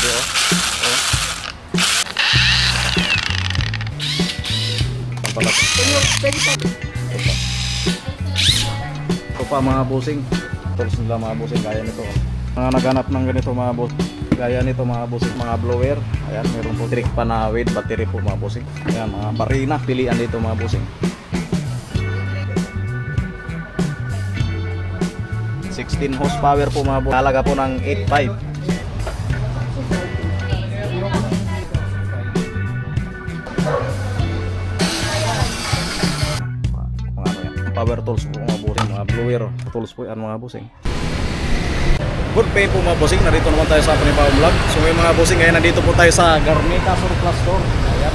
Grabe oh. Oh. Ang pala to. Ito pa mga busing. Tools nila mga busing. Gaya nito. oh. Mga naghanap ng ganito mga busing. Gaya nito mga busing. Mga blower. Ayan. Meron po trick pa na with battery po mga busing. Ayan. Mga barina. Pilian dito mga busing. 16 horsepower po mga busing. Halaga po ng 8.5. blower tools po yan mga busing. Good pay po mga busing, narito naman tayo sa Panibawang Vlog. So may mga busing ngayon, nandito po tayo sa Garnica Surplus Store. Ayan.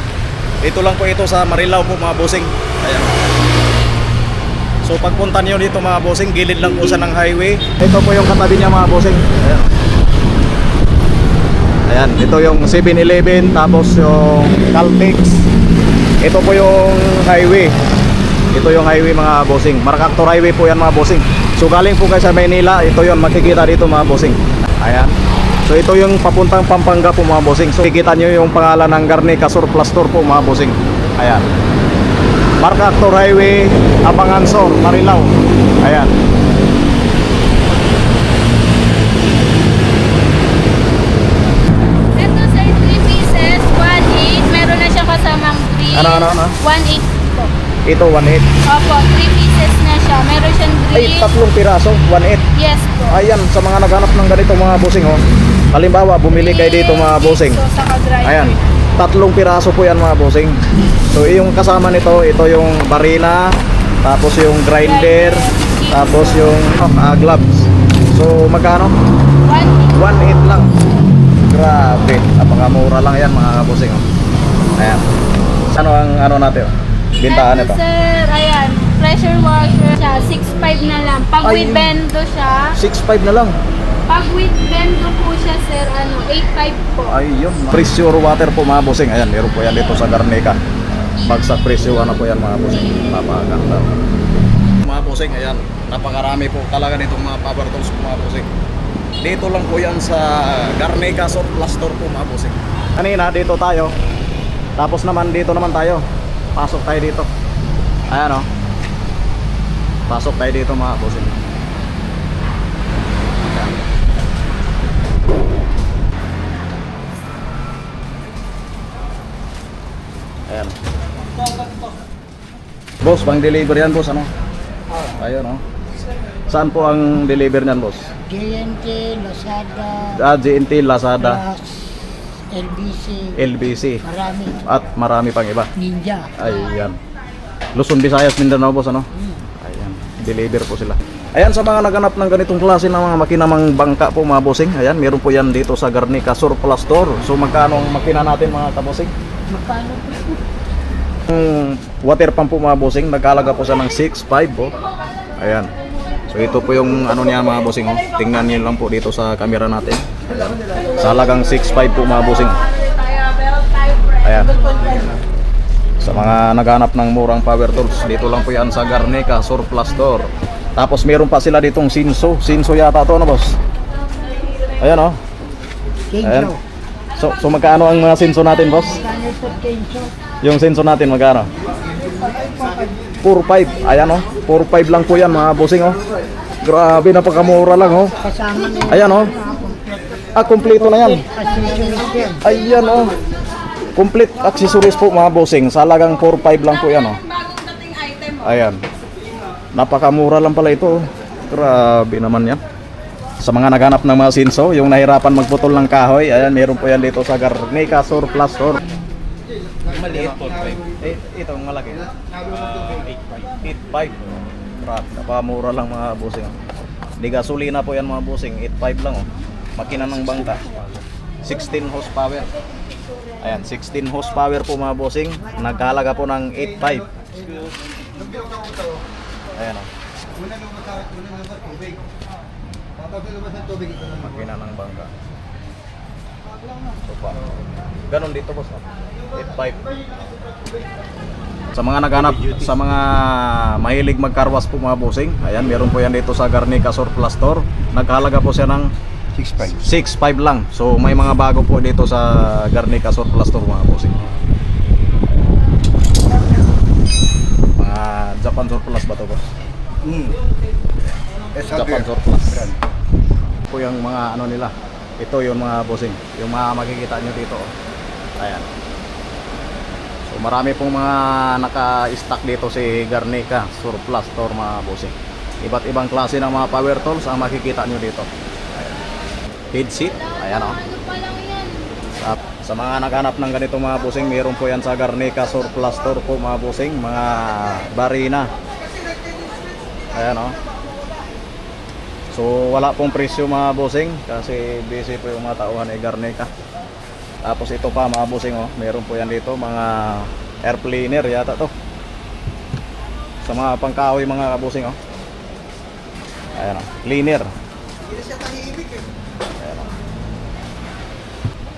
Dito lang po ito sa Marilao po mga busing. Ayan. So pagpunta niyo dito mga busing, gilid lang po siya ng highway. Ito po yung katabi niya mga busing. Ayan. Ayan, ito yung 7-Eleven, tapos yung Caltex. Ito po yung highway. Ito yung highway mga bossing. Maracactor highway po yan mga bossing. So galing po kayo sa Maynila, ito yung makikita dito mga bossing. Ayan. So ito yung papuntang Pampanga po mga bossing. So kikita nyo yung pangalan ng Garnica Surplus Store po mga bossing. Ayan. Maracactor highway, Abangan Sur, Marilao. Ayan. Ito sa 3 pieces, 1.8. Meron na siya kasamang grill. Ano, ano, ano? 1.8 po. Ito 1.8. Opo, 3 pieces na siya. Meron siyang Ay, grill. tatlong piraso, 1.8. Yes po. Ayan, sa mga naghanap ng ganito mga bossing oh. Halimbawa, bumili kayo dito mga bossing. Ayan, tatlong piraso po yan mga bossing. So yung kasama nito, ito yung barina, tapos yung grinder, tapos yung oh, ah, gloves. So magkano? 1.8. 1.8 lang. Grabe, napakamura lang yan mga bossing. Oh. Ayan. Ano ang ano natin? oh? Bintaan Ito, ito. sir, ayan. Pressure washer siya. 6.5 na lang. Pag Ay. with bendo siya. 6.5 na lang. Pag with bendo po siya, sir, ano, 8.5 po. Ayun, pressure water po mga bossing. Ayan, meron po yan dito sa Garnica. Bagsak presyo, ano po yan mga bossing. Napakaganda. Mga bossing, ayan. Napakarami po talaga nitong mga power tools po mga bossing. Dito lang po yan sa Garnica Surplus Store po mga bossing. Kanina, dito tayo. Tapos naman, dito naman tayo. Pasok tayo dito. Ayan o. Pasok tayo dito mga bossing. Ayan. Boss, pang deliver yan boss, ano? Ayun, oh. Saan po ang deliver niyan, boss? JNT, Lazada, Ah, GNT, Lazada, Plus, LBC, LBC, marami. at marami pang iba. Ninja. Ayan. Luzon, Visayas, Mindanao, boss, ano? Ayan. Deliver po sila. Ayan, sa mga naganap ng ganitong klase ng mga makinamang bangka po, mga bossing. Ayan, meron po yan dito sa Garnica Surplus Store. So, magkano ang makina natin, mga kabosing? Magkano po? Yung water pump po mga bossing, nagkalaga po siya ng 6.5 po. Ayan. So ito po yung ano niya mga bossing. Oh. Tingnan niyo lang po dito sa camera natin. Ayan. Sa halagang 6.5 po mga bossing. Ayan. Sa mga naghanap ng murang power tools, dito lang po yan sa Garnica Surplus Store. Tapos meron pa sila ditong Sinso. Sinso yata to ano boss? Ayan oh. Ayan. So, so magkano ang mga Sinso natin boss? Yung senso natin magkano? 4.5. Ayan oh. 4.5 lang po yan mga bossing oh. Grabe napakamura lang oh. Kasama na Ayan oh. Ah, kompleto na yan. Ayan oh. Complete accessories po mga bossing. Sa halagang 4.5 lang po yan oh. Ayan. Napakamura lang pala ito oh. Grabe naman yan. Sa mga naghanap ng mga sinso, yung nahirapan magputol ng kahoy, ayan, meron po yan dito sa Garnica Surplus Store. Maliit po, Eh, ito, ang malaki. 8.5. 8.5. Grabe, napakamura lang mga busing. Di gasolina po yan mga busing, 8.5 lang oh. Makina ng bangka. 16 horsepower. Ayan, 16 horsepower po mga busing. Nagkalaga po ng 8.5. Ayan oh. Makina ng bangka. Ito pa. Ganon dito boss. oh. 8.5. Sa mga naghanap, sa mga mahilig magkarwas po mga bossing, ayan, meron po yan dito sa Garnica Surplus Store. Naghalaga po siya ng 6.5. 6.5 lang. So may mga bago po dito sa Garnica Surplus Store mga bossing. Mga Japan Surplus ba to boss? Mm. Japan Surplus. Po yung mga ano nila. Ito yung mga bossing. Yung mga makikita nyo dito. oh. Ayan. So marami pong mga naka-stock dito si Garnica Surplus Store mga bossing. Iba't ibang klase ng mga power tools ang makikita nyo dito. Ayan. Headset. Ayan o. Ano pa lang yan? Sa, sa mga naghanap ng ganito mga busing, meron po yan sa Garnica Surplus Store po mga busing, mga barina. Ayan o. So wala pong presyo mga busing kasi busy po yung mga tauhan ni Garnica. Tapos ito pa mga busing oh, meron po yan dito mga air cleaner yata to. Sa mga pangkahoy mga kabusing oh. Ayan o, cleaner. Ayan o.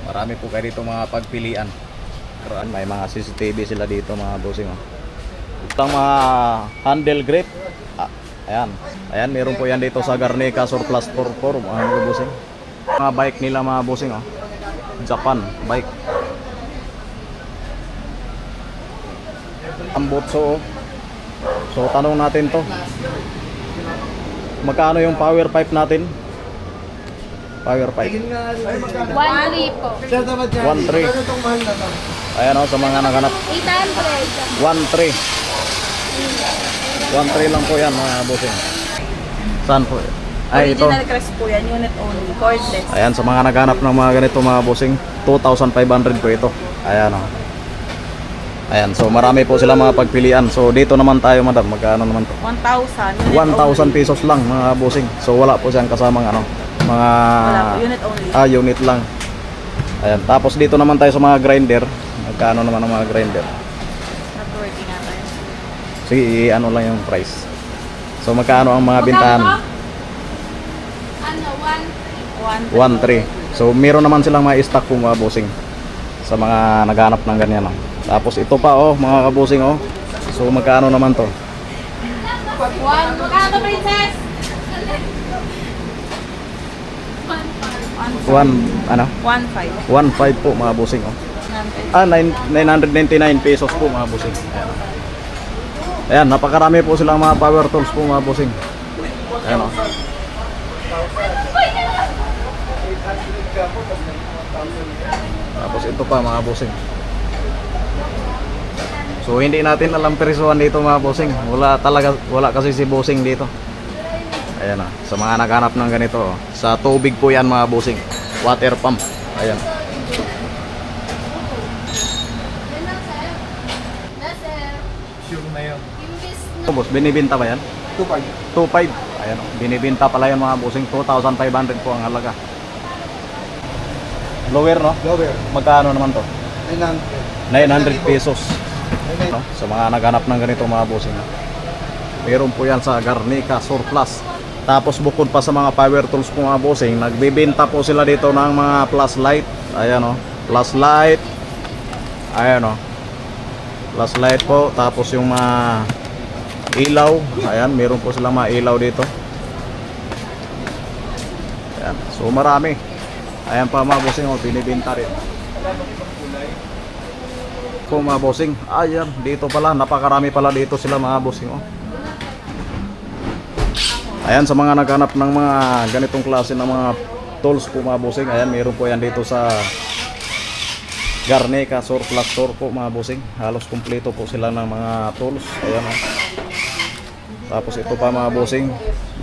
Marami po kayo dito mga pagpilian. May mga CCTV sila dito mga bossing. Oh. Ito ang mga handle grip. Ayan. Ayan, meron po yan dito sa Garnica Surplus 44 mga bossing. Mga bike nila mga bossing. Oh. Japan bike. Ang botso. oh. So tanong natin to. Magkano yung power pipe natin? Power pipe. 1-3 po. 1.3. Ayan o, sa mga naghanap. 800. 1.3. 1.3 lang po yan mga bossing. Saan po? Ay, ito. Original crest po yan, unit only, cordless. Ayan, sa mga naghanap ng mga ganito mga bossing, 2,500 po ito. Ayan o. Ayan, so marami po sila mga pagpilian. So dito naman tayo madam, magkano naman to? 1,000, unit 1,000 only. pesos lang mga bossing. So wala po siyang kasamang ano, mga Wala po, unit only. ah, unit lang. Ayan, tapos dito naman tayo sa mga grinder. Magkano naman ang mga grinder? Sige, i-ano lang yung price. So magkano ang mga bintahan? Ano, 1 1, 1.3. So meron naman silang mga stock po mga bossing sa mga naghanap ng ganyan. Oh. Tapos ito pa oh, mga kabusing oh. So magkano naman to? 1. Magkano, princess? One, ano? 1,500. 1.5 po mga bossing oh. Ah, nine- 999 pesos po mga bossing. Ayan. Ayan, napakarami po silang mga power tools po mga bossing. Ayan oh. Tapos ito pa mga bossing. So hindi natin alam perisuan dito mga bossing. Wala talaga wala kasi si bossing dito. Ayan ah, sa mga naghanap ng ganito. oh. Sa tubig po yan mga bossing. Water pump. Ayan. Na, sir. Sure na yun. Imbis na Oh, boss, binibenta ba yan? 2.5. 2.5. Ayan, oh. binibenta pala yan mga bossing. 2,500 po ang halaga. Lower, no? Lower. Magkano naman to? 900. 900 pesos. No? Sa mga naghanap ng ganito mga bossing. Meron po yan sa Garnica Surplus. Tapos bukod pa sa mga power tools po mga bossing, nagbibenta po sila dito ng mga plus light. Ayan o, plus light. Ayan o. Plus light po. Tapos yung mga ilaw. Ayan, meron po silang mga ilaw dito. Ayan. So marami. Ayan pa mga bossing o, binibenta rin po mga bossing. Ayan, dito pala, napakarami pala dito sila mga bossing. Oh. Ayan, sa mga naghanap ng mga ganitong klase ng mga tools po mga bossing. Ayan, meron po yan dito sa Garnica Surplus Store po mga bossing. Halos kumpleto po sila ng mga tools. Ayan oh. Tapos ito pa mga bossing,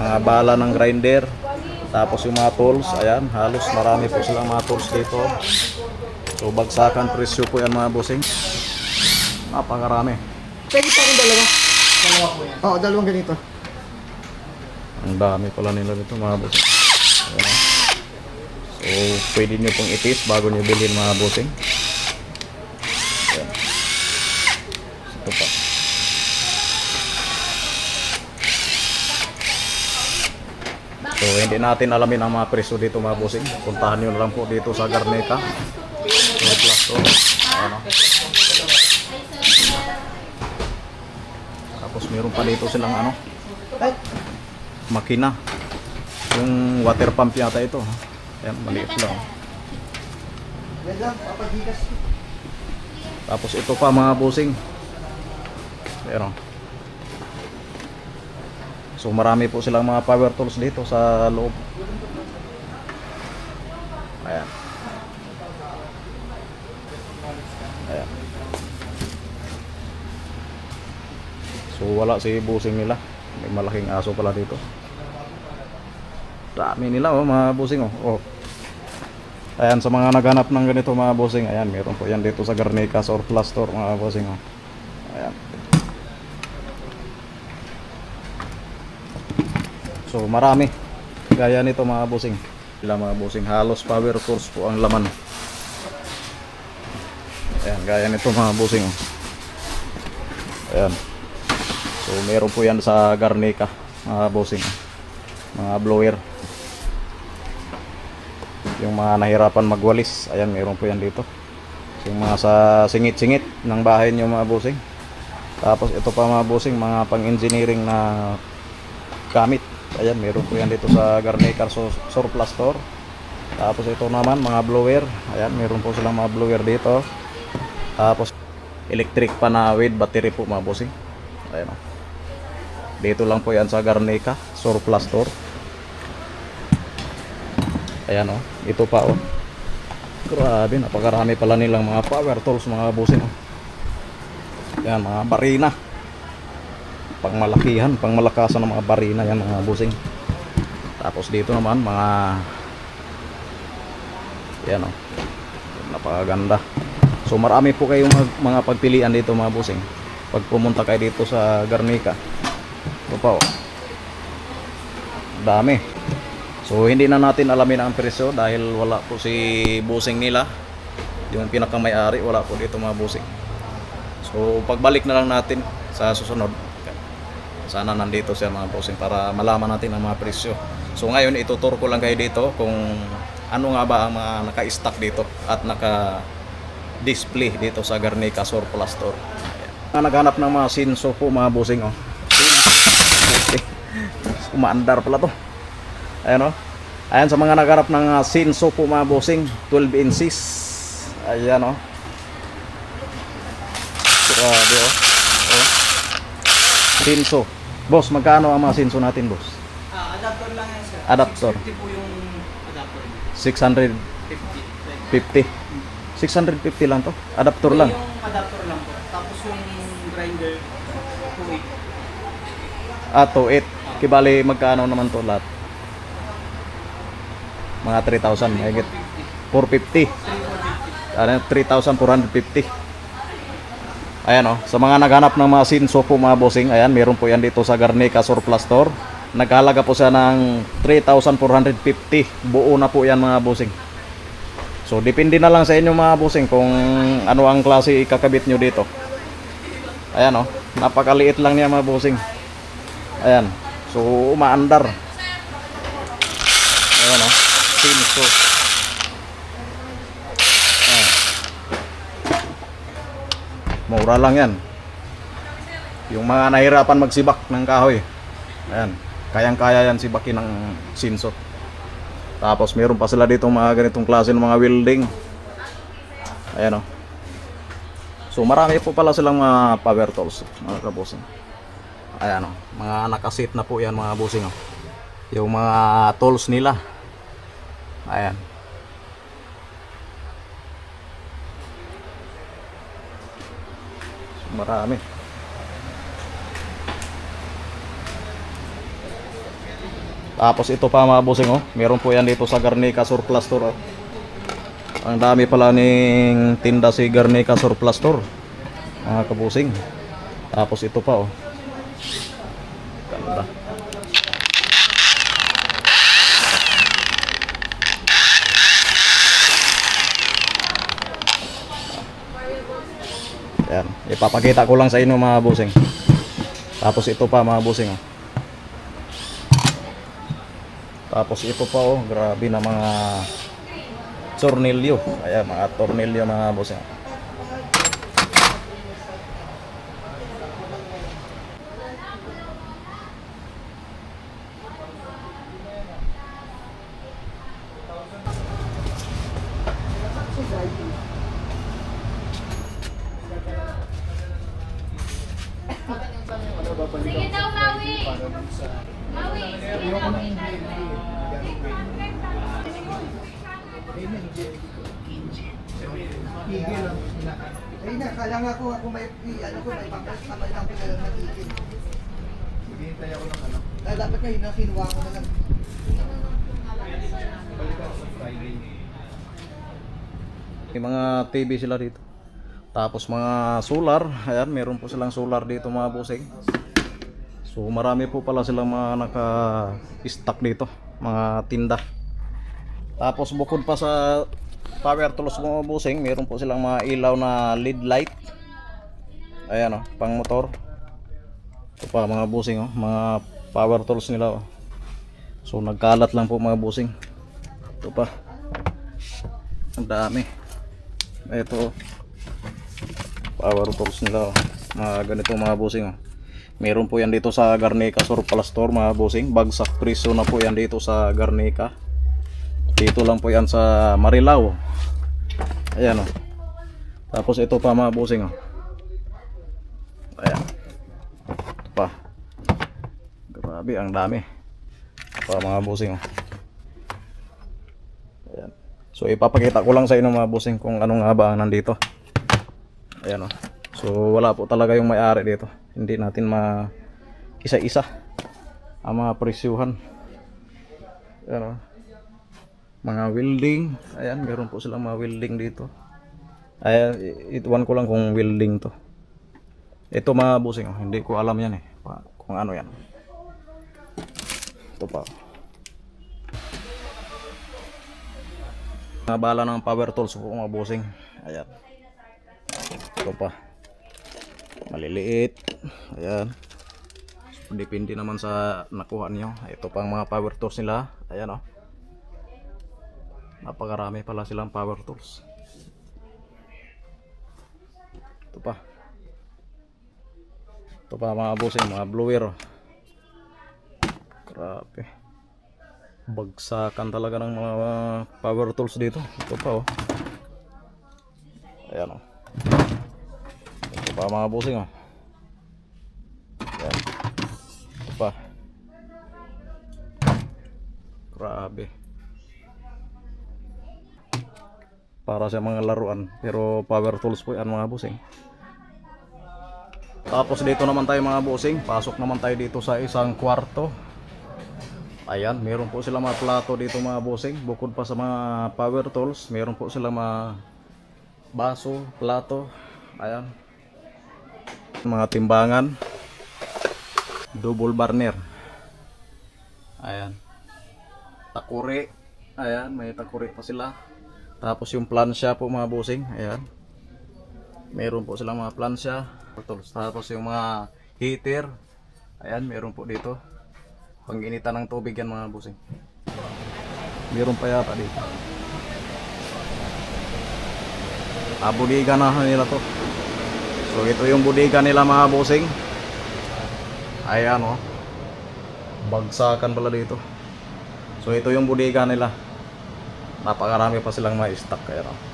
mga bala ng grinder. Tapos yung mga tools, ayan, halos marami po silang mga tools dito. So bagsakan presyo po yan mga bossing. Napakarami. Pwede pa akong dalawa. Dalawa po yan. Oo, dalawang ganito. Ang dami pala nila dito mga bossing. Ayan. So pwede nyo pong itis bago nyo bilhin mga bossing. Ayan. Ito pa. So hindi natin alamin ang mga presyo dito mga bossing. Puntahan nyo lang po dito sa Garneta. Surplus store. Ayan o. Tapos meron pa dito silang ano, makina. Yung water pump yata ito. Ayan, maliit lang. Tapos ito pa mga busing. Pero So marami po silang mga power tools dito sa loob. Ayan. Ayan. So wala si busing nila. May malaking aso pala dito. Dami nila oh mga busing oh. oh. Ayan sa mga naghanap ng ganito mga bossing, ayan meron po yan dito sa Garnica Surplus Store mga bossing oh. Ayan. So marami. Gaya nito mga bossing. Sila mga bossing halos power tools po ang laman. Ayan, gaya nito mga bossing oh. Ayan. So meron po yan sa Garnica mga bossing. Mga blower yung mga nahirapan magwalis ayan meron po yan dito So, yung mga sa singit-singit ng bahay nyo mga busing tapos ito pa mga busing mga pang engineering na gamit ayan meron po yan dito sa Garnicar Sur- Surplus Store. Tapos ito naman mga blower. Ayan meron po silang mga blower dito. Tapos electric pa na with battery po mga busing ayan o dito lang po yan sa Garnica Surplus Store. Ayan oh, ito pa oh. Grabe, napakarami pala nilang mga power tools, mga busin oh. Ayan, mga barina. Pangmalakihan, pangmalakasan ng mga barina yan mga busing. Tapos dito naman mga Ayan oh. Napakaganda. So marami po kayong mga, mga pagpilian dito mga busing. Pag pumunta kayo dito sa Garnica. Ito pa oh. Dami. So hindi na natin alamin ang presyo dahil wala po si busing nila. Yung pinakamayari wala po dito mga busing. So pagbalik na lang natin sa susunod. Sana nandito siya mga busing para malaman natin ang mga presyo. So ngayon ituturo ko lang kayo dito kung ano nga ba ang mga naka-stock dito at naka display dito sa Garnica Surplus Store. Ayan. Naghanap ng mga sinso po mga busing oh. Umaandar pala to. Ayan o. Ayan sa mga nagharap ng uh, Sinso po mga bossing. 12 inches. Ayan o. Grabe o. Oh. Sinso. Boss, magkano ang mga Sinso natin boss? Ah, adapter lang yan sir. Adapter. 650 po yung adapter. 650. 50. 650 lang to. Adapter lang. Yung adapter lang po. Tapos yung grinder, 280. Ah, 2.8. Kibali magkano naman to lahat? Mga 3,000. Mahigit 450. Ano, 3,450. Ayan oh, sa mga naghanap ng mga sinso po mga bossing, ayan, meron po yan dito sa Garnica Surplus Store. Nagkahalaga po siya ng 3,450. Buo na po yan mga bossing. So, depende na lang sa inyo mga bossing kung ano ang klase ikakabit nyo dito. Ayan oh, napakaliit lang niya mga bossing. Ayan. So, umaandar. Ayan oh, sinso. Mura lang yan. Yung mga nahirapan magsibak ng kahoy. Ayan. Kayang-kaya yan sibakin ng sinso. Tapos meron pa sila dito mga ganitong klase ng mga welding. Ayan o. So marami po pala silang mga power tools, mga kabusing. Ayan o. Mga nakasit na po yan mga busing o. Yung mga tools nila. Ayan. Marami. Tapos ito pa mga busing oh. Meron po yan dito sa Garnica Surplus Store oh. Ang dami pala ning tinda si Garnica Surplus Store. Mga kabusing. Tapos ito pa oh. Yan. Ipapakita ko lang sa inyo mga busing. Tapos ito pa mga busing oh. Tapos ito pa oh, grabe na mga tornilyo. Ayan, mga tornilyo mga boss. yan. Sige daw, Maui! Maui, sige daw, Higil lang sila. Ayun na, kala nga ko ako may, ano ko, may pangkas naman lang ko na lang nagigil. Maghihintay ako Dahil dapat kayo na kinuha ko na lang. May mga TV sila dito. Tapos mga solar, ayan, meron po silang solar dito mga busing. So marami po pala silang mga naka-stock dito, mga tinda. Tapos bukod pa sa power tools mga busing, meron po silang mga ilaw na LED light. Ayan oh, pang motor. Ito pa mga busing oh, mga power tools nila oh. So nagkalat lang po mga busing. Ito pa. Ang dami. Ito. oh. Power tools nila. oh. Mga ganito mga busing. Oh. Meron po yan dito sa Garnica Surplus Store mga busing. Bagsak priso na po yan dito sa Garnica. Dito lang po yan sa Marilao. Ayan oh. Tapos ito pa mga busing oh. Ayan. Ito pa. Grabe, ang dami. Pa mga busing oh. Ayan. So ipapakita ko lang sa inyo mga busing kung ano nga ba ang nandito. Ayan o. So wala po talaga yung may-ari dito. Hindi natin ma isa-isa ang mga presyuhan. Ayan o. Mga welding. Ayan, meron po silang mga welding dito. Ayan, ituwan ko lang kung welding to. Ito mga busing, oh, hindi ko alam yan eh. Kung ano yan. Ito pa. Mga bala ng power tools ko mga busing. Ayan. Ito pa. Maliliit. Ayan. Depende naman sa nakuha niyo. Ito pang mga power tools nila. Ayan oh. Napakarami pala silang power tools. Ito pa. Ito pa mga busing, mga blower. oh. Grabe. Bagsakan talaga ng mga power tools dito. Ito pa oh. Ayan oh. Ito pa mga busing oh. Ayan. Ito pa. Grabe. Para sa mga laruan. Pero power tools po yan mga busing. Tapos dito naman tayo mga busing. Pasok naman tayo dito sa isang kwarto. Ayan, meron po sila mga plato dito mga bossing. Bukod pa sa mga power tools, meron po sila mga baso, plato. Ayan. Mga timbangan. Double burner. Ayan. Takuri. Ayan, may takuri pa sila. Tapos yung plansya po mga bossing. Ayan. Meron po silang mga plansya. Tapos yung mga heater. Ayan, meron po dito. Panginitan ng tubig yan mga busing. Meron pa yata dito. Ah, budiga na nila to. So ito yung budiga nila mga busing. Ayan oh. Bagsakan pala dito. So ito yung budiga nila. Napakarami pa silang may stock kaya oh.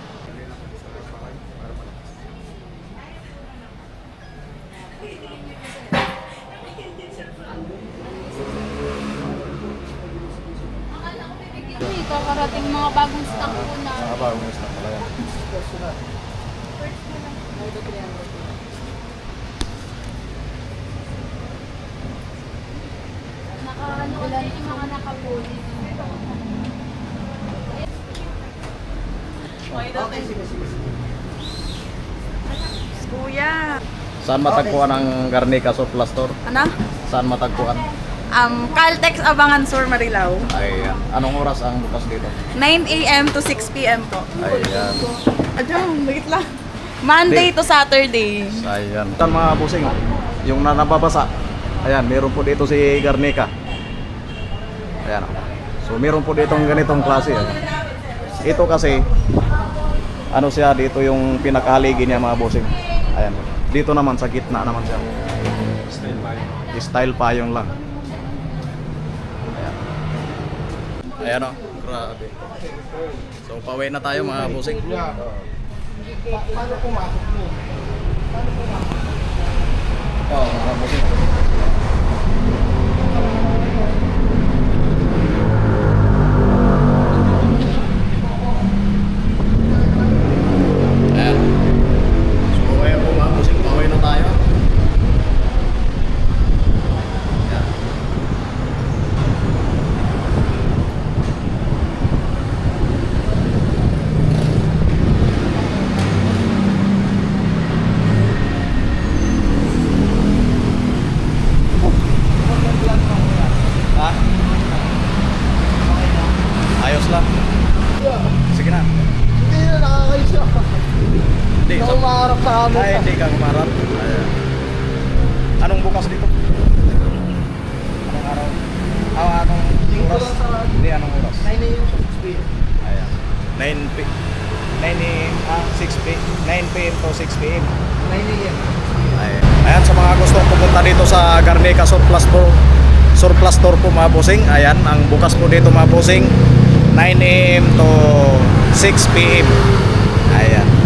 Bagong stock po na. Mga bagong stock pala yan. Naka, ano kasi yung mga nakapuli. Okay, sige, sige. sige. Kuya. Saan matagpuan ang Garnica Surplus Store? Ano? Saan matagpuan? Um, Caltex Abangan Sur Marilao. Ayan. Anong oras ang bukas dito? 9 a.m. to 6 p.m. po. Ayan. Adyan, wait lang. Monday to Saturday. Ayan. Saan mga busing? Yung na nababasa. Ayan, meron po dito si Garnica. Ayan. So meron po dito ganitong klase. ah. Ito kasi ano siya dito yung pinakahaligi niya mga busing. Ayan. Dito naman sa gitna naman siya. Style payong. Style payong lang. Ayan. Ayan o. Grabe. So pauwi na tayo mga busing. Pa- paano pumasok mo? Paano pumasok? Oo, mga bossing. Ayan. So, kaya po mga bossing, pauwi na tayo. Ayan. Ha? Ayos lang. Sige na. Hindi na nakakaisya. Hindi, Hindi so, ako maharap sa camera. ay, hindi ka. Ayan. Anong bukas dito? Anong araw? Ah, anong oras? Hindi, anong oras? 9 a.m. sa 6 p.m. Ayan. 9 p. 9 a.m. Ah, 6 p. 9 p.m. to 6 p.m. 9 a.m. Ayan. Ayan, sa mga gustong pumunta dito sa Garnica Surplus Store, Surplus Store po mga bossing. Ayan, ang bukas po dito mga bossing, 9 a.m. to 6 p.m. Ayan.